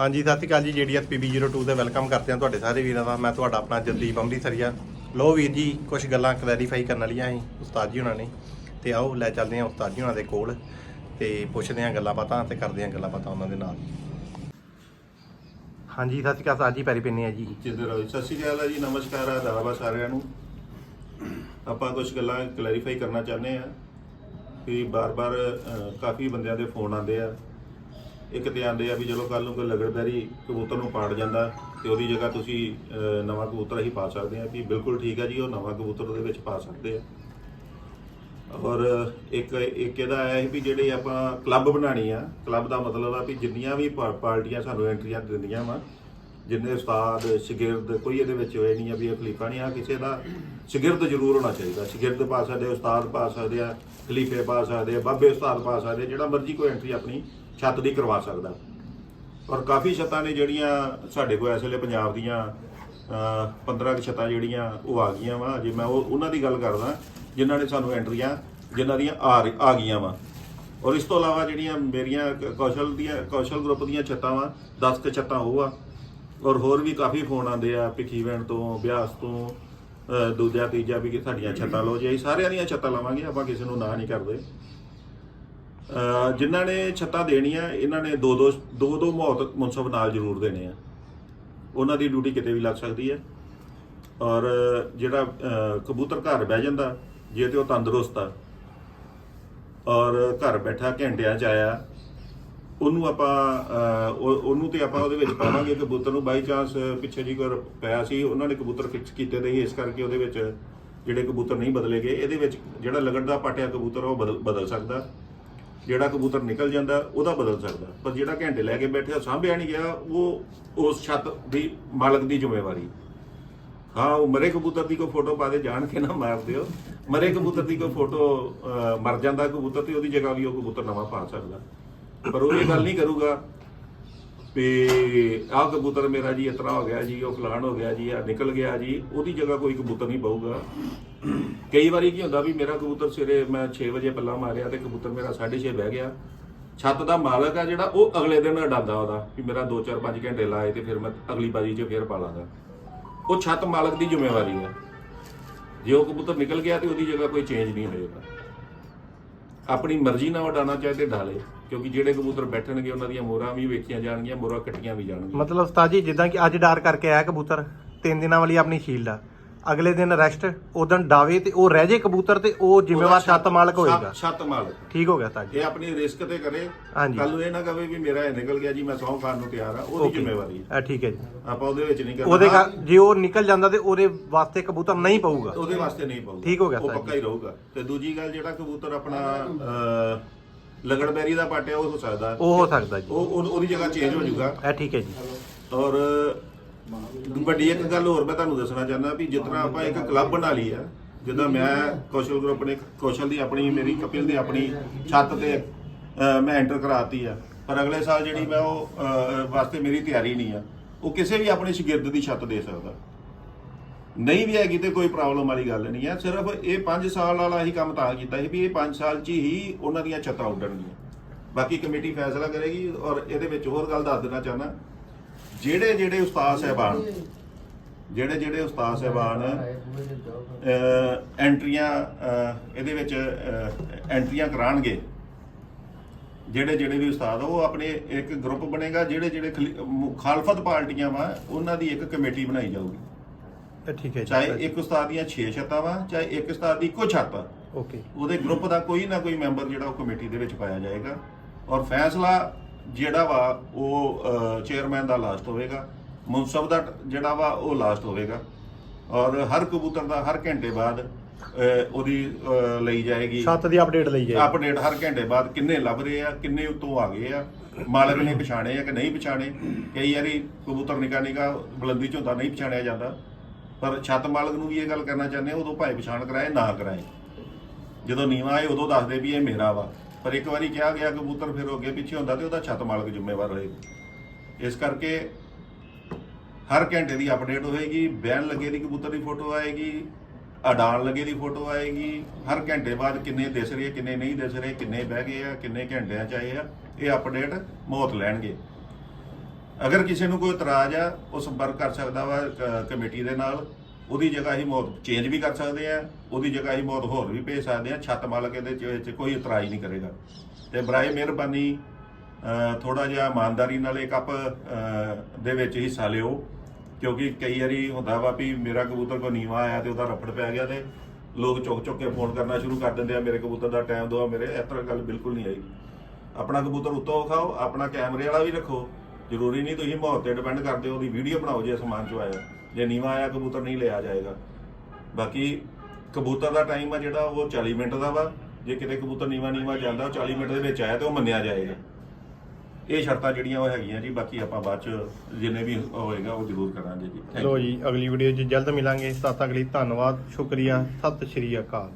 ਹਾਂਜੀ ਸਤਿ ਸ਼੍ਰੀ ਅਕਾਲ ਜੀ ਜੀਡੀਐਸ PB02 ਤੇ ਵੈਲਕਮ ਕਰਦੇ ਹਾਂ ਤੁਹਾਡੇ ਸਾਰੇ ਵੀਰਾਂ ਦਾ। ਮੈਂ ਤੁਹਾਡਾ ਆਪਣਾ ਜਗਦੀਪ ਅੰਮ੍ਰਿਤਸਰੀਆ ਲੋ ਵੀਰ ਜੀ ਕੁਝ ਗੱਲਾਂ ਕਲੈਰੀਫਾਈ ਕਰਨ ਵਾਲੀਆਂ ਸੀ ਉਸਤਾਦ ਜੀ ਉਹਨਾਂ ਨੇ। ਤੇ ਆਓ ਲੈ ਚੱਲਦੇ ਹਾਂ ਉਸਤਾਦ ਜੀ ਉਹਨਾਂ ਦੇ ਕੋਲ ਤੇ ਪੁੱਛਦੇ ਹਾਂ ਗੱਲਾਂ ਬਾਤਾਂ ਤੇ ਕਰਦੇ ਹਾਂ ਗੱਲਾਂ ਬਾਤਾਂ ਉਹਨਾਂ ਦੇ ਨਾਲ। ਹਾਂਜੀ ਸਤਿ ਸ਼੍ਰੀ ਅਕਾਲ ਉਸਤਾਦ ਜੀ ਪੈਰੀ ਪੈਨੇ ਆ ਜੀ। ਜਿੰਦਰ ਰਾਜ ਸਤਿ ਸ਼੍ਰੀ ਅਕਾਲ ਜੀ ਨਮਸਕਾਰ ਆਦਾਬ ਸਾਰਿਆਂ ਨੂੰ। ਆਪਾਂ ਕੁਝ ਗੱਲਾਂ ਕਲੈਰੀਫਾਈ ਕਰਨਾ ਚਾਹੁੰਦੇ ਆ ਕਿ ਬਾਰ-ਬਾਰ ਅਹ, ਕਾਫੀ ਬੰਦਿਆਂ ਦੇ ਫੋਨ ਆਉਂਦੇ ਆ। ਇੱਕ ਤੇ ਆਉਂਦੇ ਆ ਵੀ ਚਲੋ ਕੱਲ ਨੂੰ ਕੋਈ ਲਗੜਬੈਰੀ ਕਬੂਤਰ ਨੂੰ ਪਾੜ ਜਾਂਦਾ ਤੇ ਉਹਦੀ ਜਗ੍ਹਾ ਤੁਸੀਂ ਨਵਾਂ ਕਬੂਤਰ ਹੀ ਪਾ ਸਕਦੇ ਆ ਵੀ ਬਿਲਕੁਲ ਠੀਕ ਆ ਜੀ, ਉਹ ਨਵਾਂ ਕਬੂਤਰ ਉਹਦੇ ਵਿੱਚ ਪਾ ਸਕਦੇ ਆ। ਔਰ ਇੱਕ ਇੱਕ ਇਹਦਾ ਹੈ ਵੀ ਜਿਹੜੇ ਆਪਾਂ ਕਲੱਬ ਬਣਾਣੀ ਆ, ਕਲੱਬ ਦਾ ਮਤਲਬ ਆ ਵੀ ਜਿੰਨੀਆਂ ਵੀ ਪਾਰਟੀਆਂ ਸਾਨੂੰ ਐਂਟਰੀਆਂ ਦਿੰਦੀਆਂ ਵਾ, ਜਿੰਨੇ ਉਸਤਾਦ, ਸ਼ਾਗਿਰਦ, ਕੋਈ ਇਹਦੇ ਵਿੱਚ ਹੋਏ ਨਹੀਂ ਆ ਵੀ ਇਹ ਖਲੀਫਾ ਨਹੀਂ ਆ ਕਿਸੇ ਦਾ ਸ਼ਾਗਿਰਦ ਜ਼ਰੂਰ ਹੋਣਾ ਚਾਹੀਦਾ। ਸ਼ਾਗਿਰਦ ਪਾ ਸਕਦੇ ਉਸਤਾਦ ਪਾ ਸਕਦੇ ਆ, ਖਲੀਫੇ ਪਾ ਸਕਦੇ ਆ, ਬਾਬੇ ਉਸਤਾਦ ਪਾ ਸਕਦੇ ਜਿਹੜਾ ਮਰਜ਼ੀ ਕੋਈ ਐਂਟਰੀ ਆਪਣੀ ਛੱਤ ਦੀ ਕਰਵਾ ਸਕਦਾ। ਔਰ ਕਾਫੀ ਛੱਤਾਂ ਨੇ ਜਿਹੜੀਆਂ ਸਾਡੇ ਕੋਲ ਇਸ ਵੇਲੇ ਪੰਜਾਬ ਦੀਆਂ ਅਹ, 15 ਕੁ ਛੱਤਾਂ ਜਿਹੜੀਆਂ ਉਹ ਆ ਗਈਆਂ ਵਾ। ਜੇ ਮੈਂ ਉਹ ਉਹਨਾਂ ਦੀ ਗੱਲ ਕਰਦਾ ਜਿਨ੍ਹਾਂ ਨੇ ਸਾਨੂੰ ਐਂਟਰੀਆਂ ਜਿਨ੍ਹਾਂ ਦੀਆਂ ਆ ਰਹੀ- ਆ ਗਈਆਂ ਵਾ। ਔਰ ਇਸ ਤੋਂ ਇਲਾਵਾ ਜਿਹੜੀਆਂ ਮੇਰੀਆਂ ਕ- ਕੌਸ਼ਲ ਦੀਆਂ ਕੌਸ਼ਲ ਗਰੁੱਪ ਦੀਆਂ ਛੱਤਾਂ ਵਾ 10 ਕੁ ਛੱਤਾਂ ਉਹ ਆ। ਔਰ ਹੋਰ ਵੀ ਕਾਫੀ ਫੋਨ ਆਉਂਦੇ ਆ ਭਿੱਖੀਵਿੰਡ ਤੋਂ ਬਿਆਸ ਤੋਂ ਦੂਜਾ ਤੀਜਾ ਵੀ ਸਾਡੀਆਂ ਛੱਤਾਂ ਲਓ। ਜੀ ਅਸੀਂ ਸਾਰਿਆਂ ਦੀਆਂ ਛੱਤਾਂ ਲਾਵਾਂਗੇ ਆਪਾਂ ਕਿਸੇ ਨੂੰ ਨਾ ਨਹੀਂ ਕਰਦੇ। ਜਿਨ੍ਹਾਂ ਨੇ ਛੱਤਾਂ ਦੇਣੀਆਂ, ਇਹਨਾਂ ਨੇ ਦੋ ਦੋ ਦੋ ਦੋ ਮੌਤ ਮੁਨਸਬ ਨਾਲ ਜ਼ਰੂਰ ਦੇਣੇ ਆ। ਉਹਨਾਂ ਦੀ ਡਿਊਟੀ ਕਿਤੇ ਵੀ ਲੱਗ ਸਕਦੀ ਹੈ। ਔਰ ਜਿਹੜਾ ਕਬੂਤਰ ਘਰ ਬਹਿ ਜਾਂਦਾ, ਜੇ ਤੇ ਉਹ ਤੰਦਰੁਸਤ ਆ। ਔਰ ਘਰ ਬੈਠਾ ਘੰਟਿਆਂ ਚ ਆਇਆ, ਉਹਨੂੰ ਆਪਾਂ ਉਹ- ਉਹਨੂੰ ਤੇ ਆਪਾਂ ਉਹਦੇ ਵਿੱਚ ਪਾਵਾਂਗੇ ਕਬੂਤਰ ਨੂੰ। ਬਾਈ ਚਾਂਸ ਪਿੱਛੇ ਜੀ ਕੋਈ ਪਿਆ ਸੀ, ਉਹਨਾਂ ਨੇ ਕਬੂਤਰ ਫਿਕਸ ਕੀਤੇ ਦੇ ਸੀ ਇਸ ਕਰਕੇ ਉਹਦੇ ਵਿੱਚ ਜਿਹੜੇ ਕਬੂਤਰ ਨਹੀਂ ਬਦਲੇ ਗਏ। ਇਹਦੇ ਵਿੱਚ ਜਿਹੜਾ ਲਗੜ ਦਾ ਪਾਟਿਆ ਕਬੂਤਰ ਉਹ ਬਦਲ ਬਦਲ ਸਕਦਾ। ਜਿਹੜਾ ਕਬੂਤਰ ਨਿਕਲ ਜਾਂਦਾ, ਉਹਦਾ ਬਦਲ ਸਕਦਾ। ਪਰ ਜਿਹੜਾ ਘੰਟੇ ਲੈ ਕੇ ਬੈਠਿਆ ਸਾਂਭਿਆ ਨਹੀਂ ਗਿਆ, ਉਹ ਉਸ ਛੱਤ ਦੀ ਮਾਲਕ ਦੀ ਜ਼ਿੰਮੇਵਾਰੀ। ਹਾਂ, ਉਹ ਮਰੇ ਕਬੂਤਰ ਦੀ ਕੋਈ ਫੋਟੋ ਪਾ ਦੇ, ਜਾਣ ਕੇ ਨਾ ਮਾਰ ਦਿਓ। ਮਰੇ ਕਬੂਤਰ ਦੀ ਕੋਈ ਫੋਟੋ ਮਰ ਜਾਂਦਾ ਕਬੂਤਰ ਤੇ, ਉਹਦੀ ਜਗ੍ਹਾ ਵੀ ਉਹ ਕਬੂਤਰ ਨਵਾਂ ਪਾ ਸਕਦਾ। ਪਰ ਉਹ ਇਹ ਗੱਲ ਨਹੀਂ ਕਰੂਗਾ ਵੀ ਆਹ ਕਬੂਤਰ ਮੇਰਾ ਜੀ ਇਤਨਾ ਹੋ ਗਿਆ ਜੀ, ਉਹ ਫਲਾਣ ਹੋ ਗਿਆ ਜੀ ਆ ਨਿਕਲ ਗਿਆ ਜੀ, ਉਹਦੀ ਜਗ੍ਹਾ ਕੋਈ ਕਬੂਤਰ ਨਹੀਂ ਪਾਊਗਾ ਕਈ ਵਾਰੀ ਕੀ ਹੁੰਦਾ ਵੀ ਮੇਰਾ ਕਬੂਤਰ ਸਵੇਰੇ ਮੈਂ 6 ਵਜੇ ਪੱਲਾ ਮਾਰਿਆ ਤੇ ਕਬੂਤਰ ਮੇਰਾ 6:30 ਬਹਿ ਗਿਆ। ਛੱਤ ਦਾ ਮਾਲਕ ਆ ਜਿਹੜਾ, ਉਹ ਅਗਲੇ ਦਿਨ ਅਡਾਂਦਾ ਉਹਦਾ ਵੀ ਮੇਰਾ 2-4-5 ਘੰਟੇ ਲਾਏ ਤੇ ਫਿਰ ਮੈਂ ਅਗਲੀ ਬਾਜੀ 'ਚ ਫੇਰ ਪਾ ਲਾਂਗਾ। ਉਹ ਛੱਤ ਮਾਲਕ ਦੀ ਜ਼ਿੰਮੇਵਾਰੀ ਹੈ ਜੇ ਉਹ ਕਬੂਤਰ ਨਿਕਲ ਗਿਆ ਤੇ ਉਹਦੀ ਜਗ੍ਹਾ ਕੋਈ ਚੇਂਜ ਨਹੀਂ ਹੋਏਗਾ। ਆਪਣੀ ਮਰਜ਼ੀ ਨਾਲ ਉਡਾਣਾ ਚਾਹੇ ਤੇ ਢਾਲੇ ਕਿਉਂਕਿ ਜਿਹੜੇ ਕਬੂਤਰ ਬੈਠਣਗੇ, ਉਹਨਾਂ ਦੀਆਂ ਮੋਹਰਾਂ ਵੀ ਵੇਖੀਆਂ ਜਾਣਗੀਆਂ, ਮੋਹਰਾਂ ਕੱਟੀਆਂ ਵੀ ਜਾਣਗੀਆਂ। ਮਤਲਬ ਉਸਤਾਦ ਜੀ, ਜਿੱਦਾਂ ਕਿ ਅੱਜ ਡਾਰ ਕਰਕੇ ਆਇਆ ਕਬੂਤਰ, ਤਿੰਨ ਦਿਨਾਂ ਵਾਲੀ ਆਪਣੀ ਸ਼ੀਲਡ ਆ। ਅਗਲੇ ਦਿਨ ਰੈਸਟ ਉਦੋਂ ਡਾਵੇ ਤੇ ਉਹ ਰਹਿ ਜੇ ਕਬੂਤਰ ਤੇ ਉਹ ਜ਼ਿੰਮੇਵਾਰ ਛੱਤ ਮਾਲਕ ਹੋਏਗਾ। ਛੱਤ- ਮਾਲਕ। ਠੀਕ ਹੋ ਗਿਆ ਜੀ ਇਹ ਆਪਣੀ ਰਿਸਕ ਤੇ ਕਰੇ। ਹਾਂਜੀ। ਕੱਲ ਨੂੰ ਇਹ ਨਾ ਕਵੇ ਵੀ ਮੇਰਾ ਇਹ ਨਿਕਲ ਗਿਆ ਜੀ ਮੈਂ ਸੌਂ ਖਾਣ ਨੂੰ ਤਿਆਰ ਆ ਉਹਦੀ. ਜ਼ਿੰਮੇਵਾਰੀ ਹੈ। ਆ ਠੀਕ ਹੈ ਜੀ। ਆਪਾਂ ਉਹਦੇ ਵਿੱਚ ਨਹੀਂ ਕਰਨਾ। ਉਹਦੇ ਜੇ ਉਹ ਨਿਕਲ ਜਾਂਦਾ ਤੇ ਉਹਦੇ ਵਾਸਤੇ ਕਬੂਤਰ ਨਹੀਂ ਪਊਗਾ। ਉਹਦੇ ਵਾਸਤੇ ਨਹੀਂ ਪਊਗਾ। ਠੀਕ ਹੋ ਗਿਆ ਉਹ ਪੱਕਾ ਹੀ ਰਹੂਗਾ। ਤੇ ਦੂਜੀ ਗੱਲ ਜਿਹੜਾ ਕਬੂਤਰ ਆਪਣਾ ਲਗੜਬੈਰੀ ਦਾ ਪਾਟਿਆ ਉਹ ਹੋ ਸਕਦਾ। ਉਹ ਹੋ ਸਕਦਾ ਜੀ। ਉਹ ਉਹ- ਉਹਦੀ ਜਗ੍ਹਾ ਚੇਂਜ ਹੋ ਜਾਊਗਾ। ਇਹ ਠੀਕ ਹੈ ਜੀ। ਔਰ ਵੱਡੀ ਇੱਕ ਗੱਲ ਹੋਰ ਮੈਂ ਤੁਹਾਨੂੰ ਦੱਸਣਾ ਚਾਹੁੰਦਾ ਵੀ ਜਿਸ ਤਰ੍ਹਾਂ ਆਪਾਂ ਇੱਕ ਕਲੱਬ ਬਣਾ ਲਈ ਆ ਜਿੱਦਾਂ ਮੈਂ ਕੌਸ਼ਲ ਗਰੁੱਪ ਨੇ ਕੌਸ਼ਲ ਦੀ ਆਪਣੀ ਮੇਰੀ ਕਪਿਲ ਦੀ ਆਪਣੀ ਛੱਤ ਤੇ ਅਹ, ਮੈਂ ਐਂਟਰ ਕਰਾਤੀ ਆ। ਪਰ ਅਗਲੇ ਸਾਲ ਜਿਹੜੀ ਮੈਂ ਉਹ ਅਹ, ਵਾਸਤੇ ਮੇਰੀ ਤਿਆਰੀ ਨਹੀਂ ਆ ਉਹ ਕਿਸੇ ਵੀ ਆਪਣੇ ਸ਼ਾਗਿਰਦ ਦੀ ਛੱਤ ਦੇ ਸਕਦਾ। ਨਹੀਂ ਵੀ ਹੈਗੀ ਤੇ ਕੋਈ ਪ੍ਰੋਬਲਮ ਵਾਲੀ ਗੱਲ ਨਹੀਂ ਹੈ ਸਿਰਫ ਇਹ 5 ਸਾਲ ਵਾਲਾ ਹੀ ਕੰਮ ਤਾਂ ਕੀਤਾ ਸੀ ਵੀ ਇਹ 5 ਸਾਲ 'ਚ ਹੀ ਉਹਨਾਂ ਦੀਆਂ ਛੱਤਾਂ ਉੱਡਣਗੀਆਂ। ਬਾਕੀ ਕਮੇਟੀ ਫੈਸਲਾ ਕਰੇਗੀ ਔਰ ਇਹਦੇ ਵਿੱਚ ਹੋਰ ਗੱਲ ਦੱਸ ਦੇਣਾ ਚਾਹੁੰਦਾ। ਜਿਹੜੇ ਜਿਹੜੇ ਉਸਤਾਦ ਸਹਿਬਾਨ ਜਿਹੜੇ ਜਿਹੜੇ ਉਸਤਾਦ ਸਹਿਬਾਨ ਐਂਟਰੀਆਂ ਇਹਦੇ ਵਿੱਚ ਐਂਟਰੀਆਂ ਕਰਾਣਗੇ। ਜਿਹੜੇ ਜਿਹੜੇ ਵੀ ਉਸਤਾਦ ਉਹ ਆਪਣੇ ਇੱਕ ਗਰੁੱਪ ਬਣੇਗਾ ਜਿਹੜੇ ਜਿਹੜੇ ਖਲੀ- ਮੁਖਾਲਫਤ ਪਾਰਟੀਆਂ ਵਾ ਉਹਨਾਂ ਦੀ ਇੱਕ ਕਮੇਟੀ ਬਣਾਈ ਜਾਊਗੀ। ਠੀਕ ਹੈ ਚਾਹੇ ਇੱਕ ਉਸਤਾਦ ਦੀਆਂ 6 ਛੱਤਾਂ ਵਾ ਚਾਹੇ ਇੱਕ ਉਸਤਾਦ ਦੀ ਇੱਕੋ ਛੱਤ ਓਕੇ। ਉਹਦੇ ਗਰੁੱਪ ਦਾ ਕੋਈ ਨਾ ਕੋਈ ਮੈਂਬਰ ਜਿਹੜਾ ਉਹ ਕਮੇਟੀ ਦੇ ਵਿੱਚ ਪਾਇਆ ਜਾਏਗਾ। ਔਰ ਫੈਸਲਾ ਜਿਹੜਾ ਵਾ ਉਹ ਚੇਅਰਮੈਨ ਦਾ ਲਾਸਟ ਹੋਵੇਗਾ ਮੁਨਸਬ ਦਾ ਜਿਹੜਾ ਵਾ ਉਹ ਲਾਸਟ ਹੋਵੇਗਾ ਔਰ ਹਰ ਕਬੂਤਰ ਦਾ ਹਰ ਘੰਟੇ ਬਾਅਦ ਉਹਦੀ ਲਈ ਜਾਏਗੀ। ਛੱਤ ਦੀ ਅਪਡੇਟ ਲਈ ਜਾਏ ਅਪਡੇਟ ਹਰ ਘੰਟੇ ਬਾਅਦ ਕਿੰਨੇ ਲੱਭ ਰਹੇ ਆ ਕਿੰਨੇ ਉੱਤੋਂ ਆ ਗਏ ਆ ਮਾਲਕ ਨੇ ਪਛਾਣੇ ਆ ਕਿ ਨਹੀਂ ਪਛਾਣੇ? ਕਈ ਵਾਰੀ ਕਬੂਤਰ ਨਿਕਾ ਨਿਕਾ ਬੁਲੰਦੀ ਚ ਹੁੰਦਾ ਨਹੀਂ ਪਛਾਣਿਆ ਜਾਂਦਾ। ਪਰ ਛੱਤ ਮਾਲਕ ਨੂੰ ਵੀ ਇਹ ਗੱਲ ਕਰਨਾ ਚਾਹੁੰਦੇ ਉਦੋਂ ਭਾਵੇਂ ਪਛਾਣ ਕਰਾਏ ਨਾ ਕਰਾਏ। ਜਦੋਂ ਨੀਵਾ ਆਏ ਉਦੋਂ ਦੱਸਦੇ ਵੀ ਇਹ ਮੇਰਾ ਵਾ। ਪਰ ਇੱਕ ਵਾਰੀ ਕਿਹਾ ਗਿਆ ਕਬੂਤਰ ਫਿਰ ਅੱਗੇ ਪਿੱਛੇ ਹੁੰਦਾ ਤੇ ਉਹਦਾ ਛੱਤ ਮਾਲਕ ਜ਼ਿੰਮੇਵਾਰ ਰਹੇਗਾ ਇਸ ਕਰਕੇ ਹਰ ਘੰਟੇ ਦੀ ਅਪਡੇਟ ਹੋਏਗੀ ਬੈਨ ਲੱਗੇ ਦੀ ਕਬੂਤਰ ਦੀ ਫੋਟੋ ਆਏਗੀ ਅਡਾਨ ਲੱਗੇ ਦੀ ਫੋਟੋ ਆਏਗੀ, ਹਰ ਘੰਟੇ ਬਾਅਦ ਕਿੰਨੇ ਦਿਸ ਰਹੇ ਕਿੰਨੇ ਨਹੀਂ ਦਿਸ ਰਹੇ, ਕਿੰਨੇ ਬਹਿ ਗਏ ਆ, ਕਿੰਨੇ ਘੰਟਿਆਂ ਚ ਆਏ ਆ, ਇਹ ਅਪਡੇਟ ਮੌਤ ਲੈਣਗੇ। ਅਗਰ ਕਿਸੇ ਨੂੰ ਕੋਈ ਇਤਰਾਜ਼ ਆ, ਉਹ ਸੰਪਰਕ ਕਰ ਸਕਦਾ ਵਾ ਕ- ਕਮੇਟੀ ਦੇ ਨਾਲ। ਉਹਦੀ ਜਗ੍ਹਾ ਅਸੀਂ ਮੌਤ ਚੇਂਜ ਵੀ ਕਰ ਸਕਦੇ ਆ, ਉਹਦੀ ਜਗ੍ਹਾ ਅਸੀਂ ਮੌਤ ਹੋਰ ਵੀ ਭੇਜ ਸਕਦੇ ਆ, ਛੱਤ ਮਾਲਕ ਇਹਦੇ ਚ- ਵਿੱਚ ਕੋਈ ਇਤਰਾਜ਼ ਨਹੀਂ ਕਰੇਗਾ। ਤੇ ਬਰਾਏ ਮਿਹਰਬਾਨੀ ਥੋੜਾ ਜਿਹਾ ਇਮਾਨਦਾਰੀ ਨਾਲ ਇਹ ਕੱਪ ਦੇ ਵਿੱਚ ਹਿੱਸਾ ਲਿਓ, ਕਿਉਂਕਿ ਕਈ ਵਾਰੀ ਹੁੰਦਾ ਵਾ ਵੀ ਮੇਰਾ ਕਬੂਤਰ ਕੋ ਨੀਵਾ ਆਇਆ ਤੇ ਉਹਦਾ ਰਫੜ ਪੈ ਗਿਆ ਤੇ ਲੋਕ ਚੁੱਕ ਚੁੱਕ ਕੇ ਫੋਨ ਕਰਨਾ ਸ਼ੁਰੂ ਕਰ ਦਿੰਦੇ ਆ, ਮੇਰੇ ਕਬੂਤਰ ਦਾ ਟਾਈਮ ਦਿਓ ਮੇਰੇ, ਇਸ ਤਰ੍ਹਾਂ ਗੱਲ ਬਿਲਕੁਲ ਨਹੀਂ ਆਈ। ਆਪਣਾ ਕਬੂਤਰ ਉੱਤੋਂ ਵਿਖਾਓ, ਆਪਣਾ ਕੈਮਰੇ ਵਾਲਾ ਵੀ ਰੱਖੋ, ਜ਼ਰੂਰੀ ਨਹੀਂ ਤੁਸੀਂ ਮੌਤ ਤੇ ਡਿਪੈਂਡ ਕਰਦੇ ਹੋ, ਉਹਦੀ ਵੀਡੀਓ ਬਣਾਓ ਜੇ ਸਮਾਨ ਚੋਂ ਆਇਆ। ਜੇ ਨੀਵਾ ਆਇਆ ਕਬੂਤਰ ਨਹੀਂ ਲਿਆ ਜਾਏਗਾ। ਬਾਕੀ ਕਬੂਤਰ ਦਾ ਟਾਈਮ ਆ ਜਿਹੜਾ ਉਹ 40 ਮਿੰਟ ਦਾ ਵਾ। ਜੇ ਕਿਤੇ ਕਬੂਤਰ ਨੀਵਾ ਨੀਵਾ ਜਾਂਦਾ ਉਹ 40 ਮਿੰਟ ਦੇ ਵਿੱਚ ਆਇਆ ਤੇ ਉਹ ਮੰਨਿਆ ਜਾਏਗਾ। ਇਹ ਸ਼ਰਤਾਂ ਜਿਹੜੀਆਂ ਉਹ ਹੈਗੀਆਂ ਜੀ ਬਾਕੀ ਆਪਾਂ ਬਾਅਦ ਚ ਜਿੰਨੇ ਵੀ ਹੋਏਗਾ ਉਹ ਜ਼ਰੂਰ ਕਰਾਂਗੇ ਜੀ. ਲੋ ਜੀ ਅਗਲੀ ਵੀਡੀਓ 'ਚ ਜਲਦ ਮਿਲਾਂਗੇ। ਤਦ ਤੱਕ ਲਈ ਧੰਨਵਾਦ ਸ਼ੁਕਰੀਆ ਸਤਿ ਸ਼੍ਰੀ ਅਕਾਲ।